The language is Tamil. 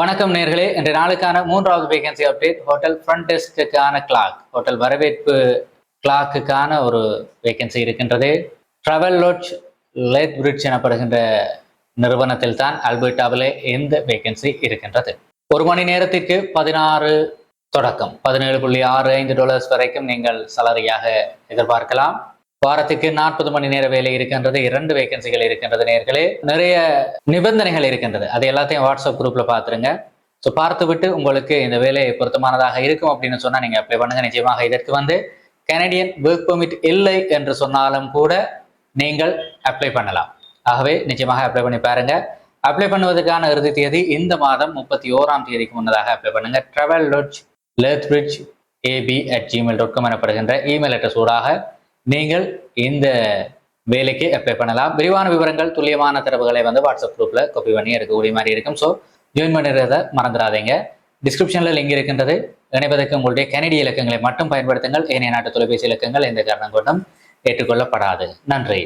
வணக்கம் நேர்களே. இன்று நாளுக்கான மூன்றாவது வேகன்சி அப்டேட் ஹோட்டல் ஃப்ரண்ட் டெஸ்க்குக்கான கிளாக் ஹோட்டல் வரவேற்பு கிளாக்குக்கான ஒரு வேகன்சி இருக்கின்றது. ட்ராவல் லோட்ச் லேத் பிரிட்ஜ் எனப்படுகின்ற நிறுவனத்தில் தான் அல்பர்டாவிலே இந்த வேகன்சி இருக்கின்றது. ஒரு மணி நேரத்திற்கு பதினாறு தொடக்கம். பதினேழு புள்ளி ஆறு ஐந்து டாலர்ஸ் வரைக்கும் நீங்கள் சலரியாக எதிர்பார்க்கலாம். வாரத்துக்கு நாற்பது மணி நேர வேலை இருக்கின்றது இரண்டு வேகன்சிகள் இருக்கின்றது நேர்களே. நிறைய நிபந்தனைகள் இருக்கின்றது. அது எல்லாத்தையும் வாட்ஸ்அப் குரூப்ல பார்த்துருங்க. ஸோ பார்த்து விட்டு உங்களுக்கு இந்த வேலை பொருத்தமானதாக இருக்கும் அப்படின்னு சொன்னா நீங்க அப்ளை பண்ணுங்க. நிச்சயமாக இதற்கு வந்து கனடியன் ஒர்க் பெர்மிட் இல்லை என்று சொன்னாலும் கூட நீங்கள் அப்ளை பண்ணலாம். ஆகவே நிச்சயமாக அப்ளை பண்ணி பாருங்க. அப்ளை பண்ணுவதற்கான இறுதி தேதி இந்த மாதம் முப்பத்தி ஓராம் தேதிக்கு முன்னதாக அப்ளை பண்ணுங்க. Travel lodge Lethbridge AB at Gmail dot com எனப்படுகின்ற இமெயில் அட்ரஸ் ஊடாக நீங்கள் இந்த வேலைக்கு அப்ளை பண்ணலாம். விரிவான விவரங்கள் துல்லியமான தரவுகளை வந்து வாட்ஸ்அப் குரூப்ல காப்பி பண்ணி எடுக்கக்கூடிய மாதிரி இருக்கும். ஸோ ஜாயின் பண்ணுறத மறந்துடாதீங்க. டிஸ்கிரிப்ஷனில் லிங்க் இருக்கின்றது. இணைப்பதற்கு உங்களுடைய கனடிய இலக்கங்களை மட்டும் பயன்படுத்துங்கள். ஏனைய நாட்டு தொலைபேசி இலக்கங்கள் எந்த காரணம் கொண்டும் ஏற்றுக்கொள்ளப்படாது. நன்றி.